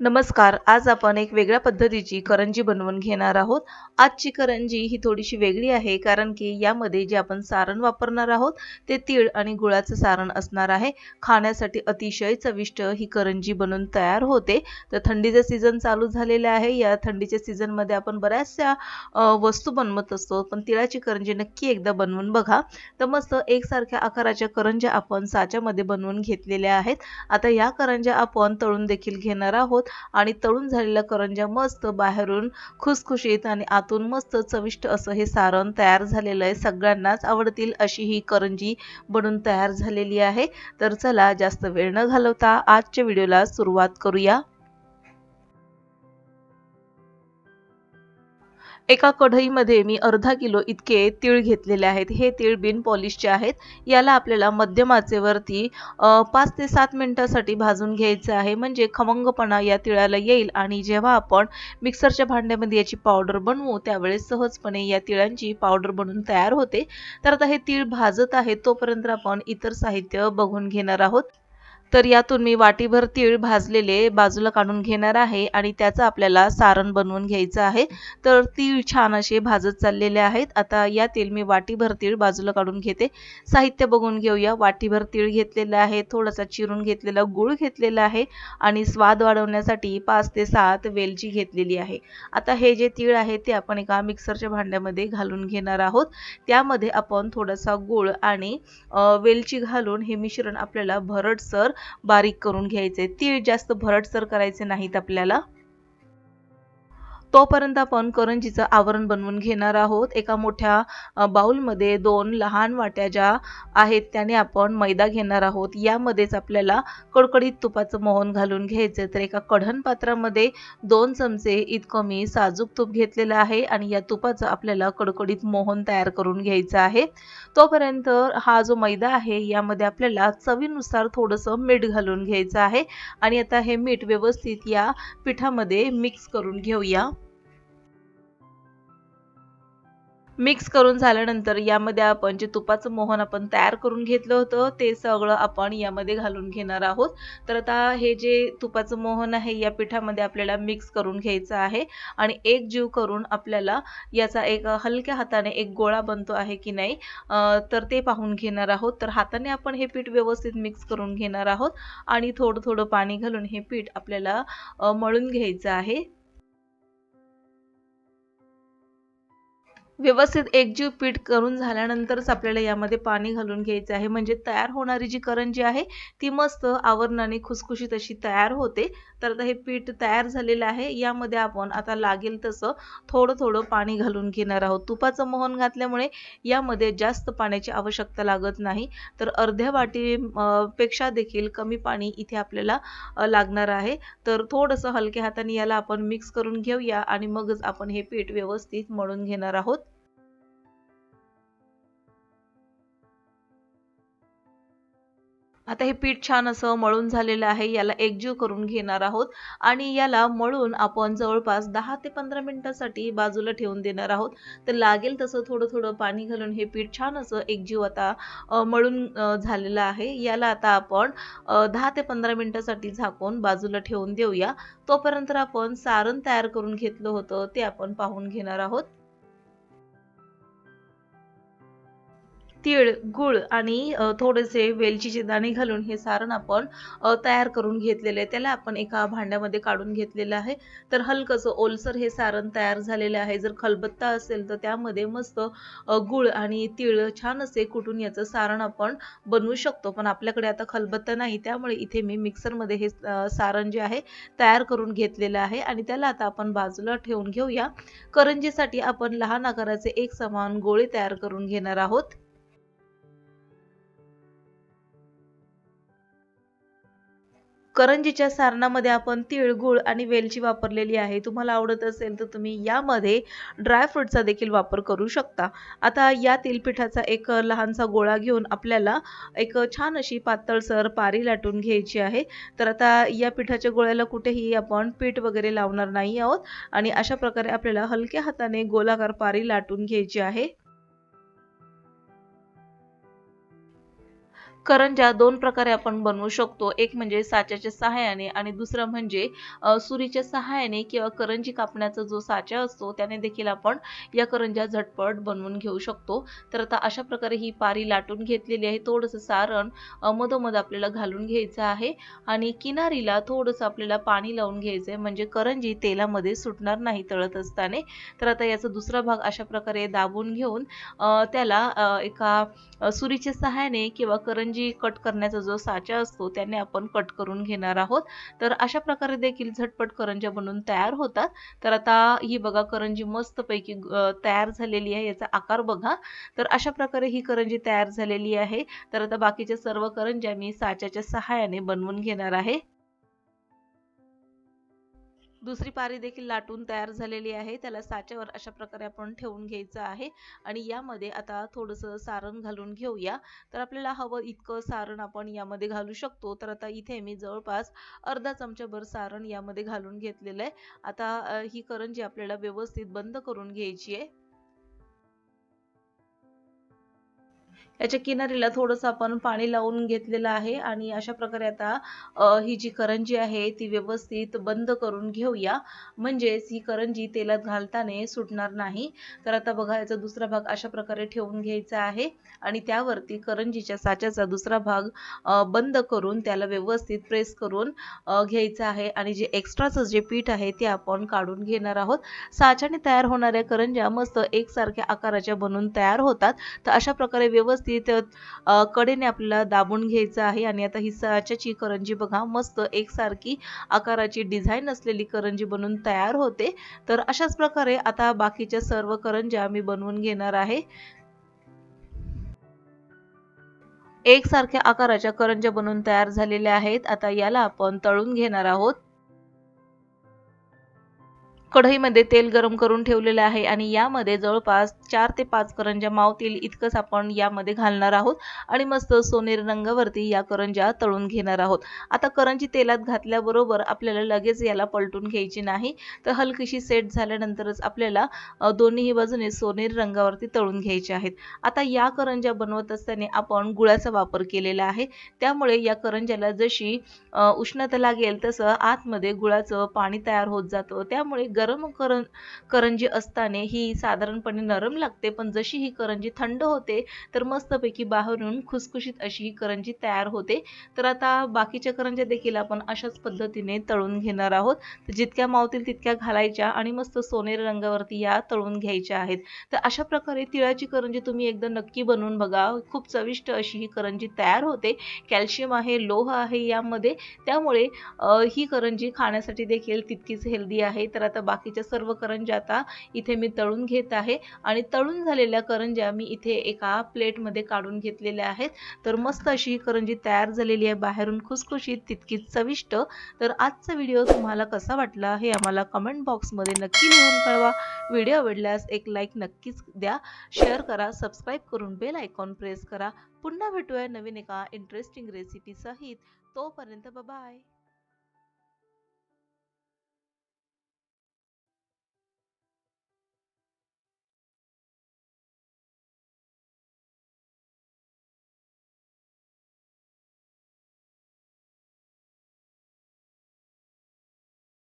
नमस्कार आज आपण एक वेगळ्या पद्धतीची करंजी बनवून घेणार आहोत. आजची करंजी ही थोडीशी वेगळी आहे कारण की यामध्ये जे आपण सारण वापरणार आहोत ते तीळ आणि गुळाचं सारण असणार आहे. खाण्यासाठी अतिशय चविष्ट ही करंजी बनवून तयार होते. तर थंडीचं सीझन चालू झालेलं आहे. या थंडीच्या सीझनमध्ये आपण बऱ्याचशा वस्तू बनवत असतो पण तिळाची करंजी नक्की एकदा बनवून बघा. तर मस्त एकसारख्या आकाराच्या करंज्या आपण साच्यामध्ये बनवून घेतलेल्या आहेत. आता या करंज्या आपण तळून देखील घेणार आहोत. आणि तळून झालेल्या करंज्या मस्त बाहेरून खुसखुशीत आणि आतून मस्त चविष्ट असं हे सारण तयार झालेलं आहे. सगळ्यांनाच आवडतील अशी ही करंजी बनून तयार झालेली आहे. तर चला जास्त वेळ न घालवता आजच्या व्हिडिओला सुरुवात करूया. एका कढईमध्ये मी अर्धा किलो इतके तीळ घेतलेले आहेत. हे तीळ बिन पॉलिशचे आहेत याला आपल्याला मध्यमाचेवरती पाच ते सात मिनिटासाठी भाजून घ्यायचं आहे. म्हणजे खमंगपणा या तिळाला येईल आणि जेव्हा आपण मिक्सरच्या भांड्यामध्ये याची पावडर बनवू त्यावेळेस सहजपणे या तिळांची पावडर बनवून तयार होते. तर आता हे तीळ भाजत आहे तोपर्यंत आपण इतर साहित्य बघून घेणार आहोत. तर यातून मी वाटीभर तीळ भाजलेले बाजूला काढून घेणार आहे आणि त्याचं आपल्याला सारण बनवून घ्यायचं आहे. तर तीळ छान असे भाजत चाललेले आहेत. आता यातील मी वाटीभर तीळ बाजूला काढून घेते. साहित्य बघून घेऊया. वाटीभर तीळ घेतलेलं आहे. थोडासा चिरून घेतलेला गुळ घेतलेला आहे आणि स्वाद वाढवण्यासाठी पाच ते सात वेलची घेतलेली आहे. आता हे जे तीळ आहे ते आपण एका मिक्सरच्या भांड्यामध्ये घालून घेणार आहोत. त्यामध्ये आपण थोडासा गुळ आणि वेलची घालून हे मिश्रण आपल्याला भरडसर बारीक करून घ्यायचे. तीळ जास्त भरटसर करायचे नाहीत आपल्याला. तोपर्यंत आपण करंजीचं आवरण बनवून घेणार आहोत. एका मोठ्या बाऊलमध्ये दोन लहान वाट्या ज्या आहेत त्याने आपण मैदा घेणार आहोत. यामध्येच आपल्याला कडकडीत तुपाचं मोहन घालून घ्यायचं तर एका कढण पात्रामध्ये दोन चमचे इतकं मी साजूक तूप घेतलेलं आहे आणि या तुपाचं आपल्याला कडकडीत मोहन तयार करून घ्यायचं आहे. तोपर्यंत हा जो मैदा आहे यामध्ये आपल्याला चवीनुसार थोडंसं मीठ घालून घ्यायचं आहे. आणि आता हे मीठ व्यवस्थित या पिठामध्ये मिक्स करून घेऊया. मिक्स करून झाल्यानंतर यामध्ये आपण जे तुपाचं मोहन आपण तयार करून घेतलं होतं ते सगळं आपण यामध्ये घालून घेणार आहोत. तर आता हे जे तुपाचं मोहन आहे या पिठामध्ये आपल्याला मिक्स करून घ्यायचं आहे आणि एक जीव करून आपल्याला याचा एक हलक्या हाताने एक गोळा बनतो आहे की नाही तर ते पाहून घेणार आहोत. तर हाताने आपण हे पीठ व्यवस्थित मिक्स करून घेणार आहोत आणि थोडं थोडं पाणी घालून हे पीठ आपल्याला मळून घ्यायचं आहे. व्यवस्थित एकजीव पीठ करून झाल्यानंतरच आपल्याला यामध्ये पाणी घालून घ्यायचं आहे. म्हणजे तयार होणारी जी करंजी आहे ती मस्त आवरणाने खुसखुशीत अशी तयार होते. तर आता हे पीठ तयार झालेलं आहे. यामध्ये आपण आता लागेल तसं थोडं थोडं पाणी घालून घेणार आहोत. तुपाचं मोहन घातल्यामुळे यामध्ये जास्त पाण्याची आवश्यकता लागत नाही. तर अर्ध्या वाटी पेक्षा देखील कमी पाणी इथे आपल्याला लागणार आहे. तर थोडंसं हलक्या हाताने याला आपण मिक्स करून घेऊया आणि मगच आपण हे पीठ व्यवस्थित मळून घेणार आहोत. आता हे पीठ छान असं मळून झालेलं आहे याला एकजीव करून घेणार आहोत आणि याला मळून आपण जवळपास दहा ते पंधरा मिनिटासाठी बाजूला ठेवून देणार आहोत. तर लागेल तसं थोडं थोडं पाणी घालून हे पीठ छान असं एकजीव आता मळून झालेलं आहे. याला आता आपण दहा ते पंधरा मिनिटासाठी झाकून बाजूला ठेवून देऊया. तोपर्यंत आपण सारण तयार करून घेतलं होतं ते आपण पाहून घेणार आहोत. तीळ गुळ आणि थोडेसे वेलचीचे दाणे घालून हे सारण आपण तयार करून घेतलेले आहे. त्याला आपण एका भांड्यामध्ये काढून घेतलेलं आहे. तर हलकंसं ओलसर हे सारण तयार झालेलं आहे. जर खलबत्ता असेल तर त्यामध्ये मस्त गुळ आणि तीळ छान असे कुटून याचं सारण आपण बनवू शकतो. पण आपल्याकडे आता खलबत्ता नाही. त्यामुळे इथे मी मिक्सरमध्ये हे सारण जे आहे तयार करून घेतलेलं आहे. आणि त्याला आता आपण बाजूला ठेवून घेऊया. करंजीसाठी आपण लहान आकाराचे एक समान गोळे तयार करून घेणार आहोत. करंजीच्या सारणामध्ये आपण तिळगुळ आणि वेलची वापरलेली आहे. तुम्हाला आवडत असेल तर तुम्ही यामध्ये ड्रायफ्रूटचा देखील वापर करू शकता. आता या तेलपिठाचा एक लहानसा गोळा घेऊन आपल्याला एक छान अशी पातळसर पारी लाटून घ्यायची आहे. तर आता या पिठाच्या गोळ्याला कुठेही आपण पीठ वगैरे लावणार नाही आहोत. आणि अशा प्रकारे आपल्याला हलक्या हाताने गोलाकार पारी लाटून घ्यायची आहे. करंज्या दोन प्रकारे आपण बनवू शकतो एक म्हणजे साच्याच्या सहाय्याने आणि दुसरं म्हणजे सुरीच्या सहाय्याने किंवा करंजी कापण्याचा जो साचा असतो त्याने देखील आपण या करंज्या झटपट बनवून घेऊ शकतो. तर आता अशा प्रकारे ही पारी लाटून घेतलेली आहे. थोडंसं सारण मधोमध आपल्याला घालून घ्यायचं आहे आणि किनारीला थोडंसं आपल्याला पाणी लावून घ्यायचं आहे. म्हणजे करंजी तेलामध्ये सुटणार नाही तळत असताना. तर आता याचा दुसरा भाग अशा प्रकारे दाबून घेऊन त्याला एका सुरीच्या सहाय्याने किंवा करंजी कट करण्याचा जो साचा असतो त्याने आपण कट करून घेणार आहोत. तर अशा प्रकारे देखील झटपट करंज्या बनवून तयार होतात. तर आता ही बघा करंजी मस्तपैकी तयार झालेली आहे याचा आकार बघा. तर अशा प्रकारे ही करंजी तयार झालेली आहे. तर आता बाकीच्या सर्व करंज्या मी साच्याच्या सहाय्याने बनवून घेणार आहे. दुसरी पारी देखील लाटून तयार झालेली आहे. त्याला साच्यावर अशा प्रकारे आपण ठेवून घ्यायचं आहे. आणि यामध्ये आता थोडंसं सारण घालून घेऊया. तर आपल्याला हवं इतकं सारण आपण यामध्ये घालू शकतो. तर आता इथे मी जवळपास अर्धा चमचाभर सारण यामध्ये घालून घेतलेलं आहे. आता ही करंजी आपल्याला व्यवस्थित बंद करून घ्यायची आहे. याच्या किनारीला थोडंसं आपण पाणी लावून घेतलेलं आहे आणि अशा प्रकारे आता ही जी करंजी आहे ती व्यवस्थित बंद करून घेऊया. म्हणजेच ही करंजी तेलात घालताने सुटणार नाही. तर आता बघा याचा दुसरा भाग अशा प्रकारे ठेवून घ्यायचा आहे आणि त्यावरती करंजीच्या साच्याचा दुसरा भाग बंद करून त्याला व्यवस्थित प्रेस करून घ्यायचा आहे आणि जे एक्स्ट्राचं जे पीठ आहे ते आपण काढून घेणार आहोत. साच्याने तयार होणाऱ्या करंज्या मस्त एकसारख्या आकाराच्या बनून तयार होतात. तर अशा प्रकारे व्यवस्थित अ, कडेने आपल्याला दाबून घ्यायचं आहे आणि आता ही साच्याची करंजी बघा मस्त एकसारखी आकाराची डिझाईन असलेली करंजी बनून तयार होते. तर अशाच प्रकारे आता बाकीच्या सर्व करंज्या मी बनवून घेणार आहे. एकसारख्या आकाराच्या करंज्या बनवून तयार झालेल्या आहेत. आता याला आपण तळून घेणार आहोत. कढईमध्ये तेल गरम करून ठेवलेलं आहे आणि यामध्ये जवळपास चार ते पाच करंज्या मावतील इतकंच आपण यामध्ये घालणार आहोत आणि मस्त सोनेरी रंगावरती या करंज्या तळून घेणार आहोत. आता करंजी तेलात घातल्याबरोबर आपल्याला लगेच याला पलटून घ्यायची नाही. तर हलकीशी सेट झाल्यानंतरच आपल्याला दोन्हीही बाजूने सोनेरी रंगावरती तळून घ्यायचे आहेत. आता या करंज्या बनवत असताना आपण गुळाचा वापर केलेला आहे. त्यामुळे या करंज्याला जशी उष्णता लागेल तसं आतमध्ये गुळाचं पाणी तयार होत जातं. त्यामुळे गरम करं करंजी असताने ही साधारणपणे नरम लागते. पण जशी ही करंजी थंड होते तर मस्तपैकी बाहेरून खुसखुशीत अशी ही करंजी तयार होते. तर आता बाकीच्या करंज्या देखील आपण अशाच पद्धतीने तळून घेणार आहोत. तर जितक्या मावतील तितक्या घालायच्या आणि मस्त सोनेरी रंगावरती या तळून घ्यायच्या आहेत. तर अशा प्रकारे तिळाची करंजी तुम्ही एकदा नक्की बनवून बघा. खूप चविष्ट अशी ही करंजी तयार होते. कॅल्शियम आहे लोह आहे यामध्ये. त्यामुळे ही करंजी खाण्यासाठी देखील तितकीच हेल्दी आहे. तर आता बाकीच्या सर्व करंज्या आता इथे मी तळून घेत आहे. आणि तळून झालेल्या करंज्या मी इथे एका प्लेटमध्ये काढून घेतलेल्या आहेत. तर मस्त अशी ही करंजी तयार झालेली आहे. बाहेरून खुसखुशीत तितकीच चविष्ट. तर आजचा व्हिडिओ तुम्हाला कसा वाटला हे आम्हाला कमेंट बॉक्समध्ये नक्की लिहून कळवा. व्हिडिओ आवडल्यास एक लाईक नक्कीच द्या. शेअर करा सबस्क्राईब करून बेल आयकॉन प्रेस करा. पुन्हा भेटूया नवीन एका इंटरेस्टिंग रेसिपी सहित. तोपर्यंत बाय